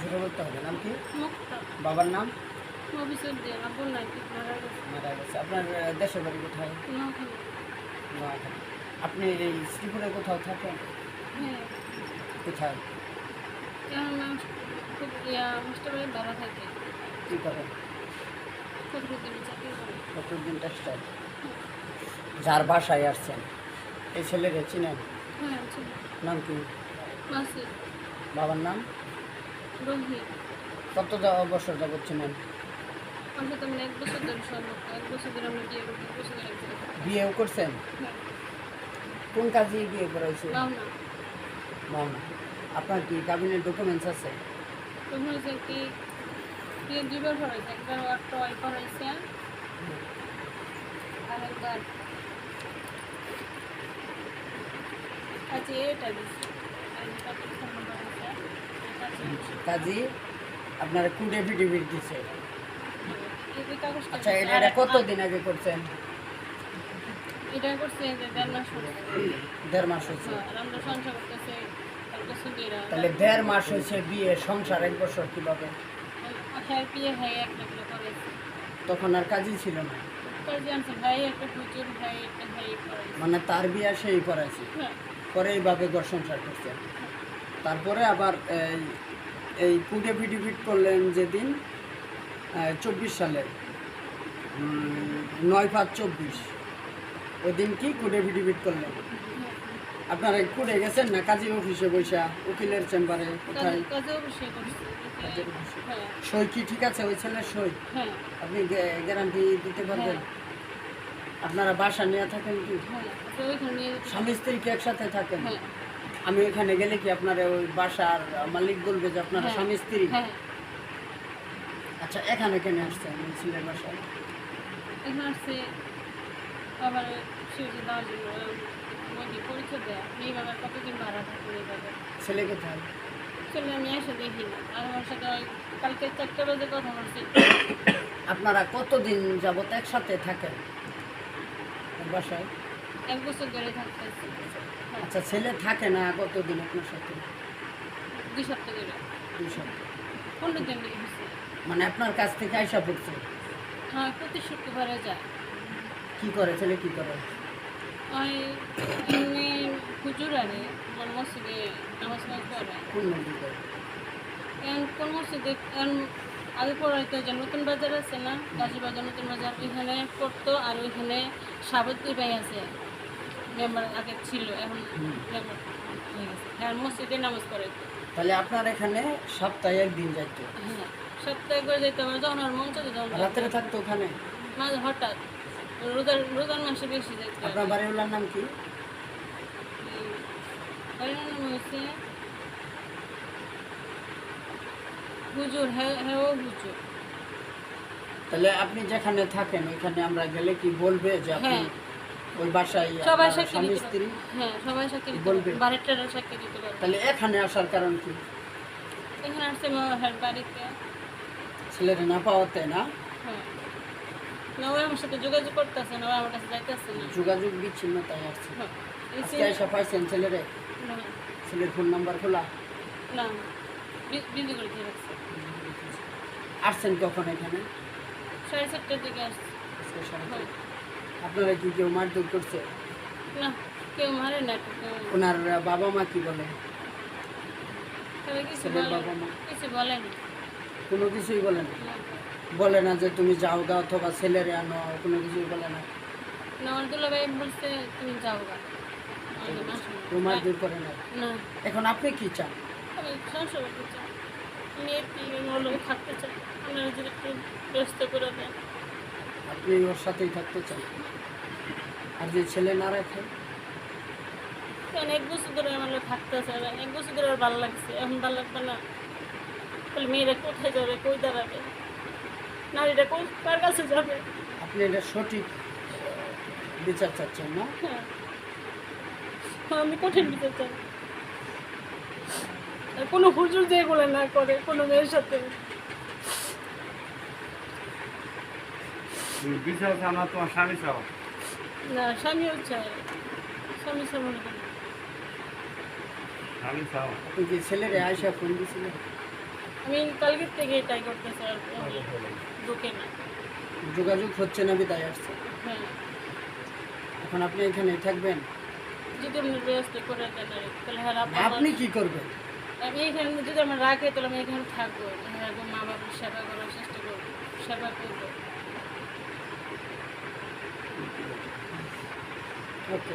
জোরে বলতে হবে। নাম কি? বাবার নাম? মারা গেছে। আপনার দেশের বাড়ি কোথায়? আপনি এই শ্রীপুরে কোথাও থাকেন? হ্যাঁ। কোথায়? কী করেন টেক্সটাইল যার বাসায় আসছেন। এই ছেলেকে চিনেন? হ্যাঁ নাম কি? বাবার নাম? কত বছর যাবত আমরা মানে এক বছর ধরে এক বছর ধরে আমরা বিয়ে করি বছর ধরে। বিয়েও করছেন? হ্যাঁ। কোন কাজে বিয়ে করাইছে? মামা আপনার কি কাবিনের ডকুমেন্টস আছে? হয়েছে কি বিয়ে দুইবার করাইছে? একবার ওর টয় করাইছে আর একবার আচ্ছা এটা দিচ্ছে আর এটা তো ফোন নাম্বার আছে এটা আছে। কাজী আপনার কুড এফিডেভিট দিছে? যে আচ্ছা এটা দিছে, আর এটা এক কত মাস- দিন আগে করছেন? এটা করছে দেড় মাস হলো। দেড় মাস হ্যাঁ, আমরা সংসার করতেছে এক বছর দিয়ে তাহলে দেড় মাস হয়েছে বিয়ে সংসার এক বছর কীভাবে? হ্যাঁ করেছে তখন আর কাজই ছিল না? করে একটা প্রচুর ভাই ভাই মানে তার বিয়ে সেই করাইছে হ্যাঁ। পরে এইভাবে ঘর সংসার করছেন। তারপরে আবার এই কুড এফিডেভিট করলেন যেদিন চব্বিশ সালে। নয় পাঁচ চব্বিশ। ওই দিন কি কুড এফিডেভিট করলেন? আপনারা কুড়ে গেছেন না কাজী অফিসে বৈশা উকিলের চেম্বারে কোথায়। হ্যাঁ। সই কি ঠিক আছে? ওই ছেলের সই? হ্যাঁ। আপনি গ্যারান্টি দিতে পারবেন? আপনারা বাসা নিয়ে থাকেন কি? হ্যাঁ স্বামী স্ত্রী কি একসাথে থাকেন? হ্যাঁ। আমি ওইখানে গেলে কি আপনারা ওই বাসার মালিক বলবে যে আপনারা হ্যাঁ। স্বামী স্ত্রী? হ্যাঁ। আচ্ছা এখানে কেন আসছেন ছেলের বাসায়? এখানে আসছে আবার দেওয়ার জন্য দেয় মেয়ে বাবার কতদিন ভাড়া থাকবে ছেলে কোথায়? আমি এসে দেখি না। আর আমার সাথে কালকে চারটে বাজে কথা বলছি। আপনারা কতদিন যাবত একসাথে থাকেন? বাসায়? এক বছর ধরে থাকতেছি আচ্ছা ছেলে থাকে না কতদিন আপনার সাথে? দুই সপ্তাহ ধরে। দুই সপ্তাহ। পনেরো দিন ধরে মানে আপনার কাছ থেকে আইসা পড়ছে? হ্যাঁ প্রতি শুক্রবারে যায়। কি করে ছেলে কি করে? ওই এমনি হুজুর আরে আমার মসজিদে নামাজ পড়ে। কোন করে কোন মসজিদে আগে পড়াইতো যে নতুন বাজার আছে না গাজী বাজার নতুন বাজার ওইখানে পড়তো আর ওইখানে সাবিত্রী ভাই আছে মেম্বার আগে ছিল এখন। মেম্বার হয়ে গেছে। মসজিদে নামাজ পড়াইতো তাহলে আপনার এখানে সপ্তাহে একদিন যাইতো? হ্যাঁ সপ্তাহে করে যেতে হবে যখন আর মন চাইতো তখন রাত্রে থাকতো ওখানে? মাঝে হঠাৎ রোজার রোজার মাসে বেশি যেত আপনার বাড়িওয়ালার নাম কি? হরিনাম হয়েছে হুজুর হ্যাঁ হ্যাঁ ও হুজুর। তাহলে আপনি যেখানে থাকেন ওইখানে আমরা গেলে কি বলবে যে আপনি হ্যাঁ। ওই বাসায় সবাই সাক্ষী স্বামী দিতে স্ত্রী? পারবে। হ্যাঁ সবাই সাক্ষী দিতে বলবে? পারবে। বাড়ির সাক্ষী দিতে পারবে। তাহলে এখানে আসার কারণ কি? এখানে আসছে মামার বাড়িতে। ছেলেরা না পাওয়াতে না? হ্যাঁ। না ওই আমার সাথে যোগাযোগ করতেছে না ওই আমার কাছে যাইতেছে না। যোগাযোগ বিচ্ছিন্ন তাই আসছে হ্যাঁ। এই আজকে সে- এসে পাইছেন ছেলেরে? না। ছেলের ফোন নাম্বার খোলা? না। আসছেন কখন এখানে? সাড়ে দিকে আসছে। আপনারা কি কেউ মারধর করছে? না কেউ মারে না ওনার বাবা মা কি বলে? কিছু ছেলের বাবা মা। কিছু বলে না। কোনো কিছুই বলে না। বলে না যে তুমি যাও গা অথবা ছেলেরে আনো কোনো কিছুই বলে না? না আমার দুলাভাই বলছে তুমি যাও গা। আমি না। শুনি। কেউ মারধর করে না। এখন আপনি কি চান? আমি সংসার করতে চাই। আমি একটি মৌলভী থাকতে চাই। আপনারা যদি একটু ব্যস্ত করে দেন আপনি ওর সাথেই থাকতে চান? আর যে ছেলে না রাখে? কারণ এক বছর ধরে আমার লোক থাকতে চাই এক বছর ধরে ভালো লাগছে। এখন ভালো লাগবে না। তাহলে মেয়েরা কোথায় যাবে? কই দাঁড়াবে? নারীরা কই কার কাছে যাবে? আপনি এটা সঠিক বিচার চাচ্ছেন না? হ্যাঁ। আমি কঠিন বিচার চাই। কোনো হুজুর যে এগুলো না করে কোনো মেয়ের সাথে। বিচার চাও না তোমার স্বামী চাও? না স্বামীও চায়। স্বামী স্বামী স্বামী চাও? আপনি কি আয়সা ফোন দিয়েছিলেন? আমি কালকের থেকে। এটাই ঢুকে না। যোগাযোগ হচ্ছে না বিদায় আসছে? হ্যাঁ। এখন আপনি এখানে থাকবেন? যদি আপনি ব্যস্ত করে দেন তাহলে হ্যাঁ আপনি কি করবেন? আমি এখানে যদি আমার রাখে তাহলে আমি এখানে থাকব। হ্যাঁ গো মা বাবার সেবা করার চেষ্টা করব, সেবা করব। ওকে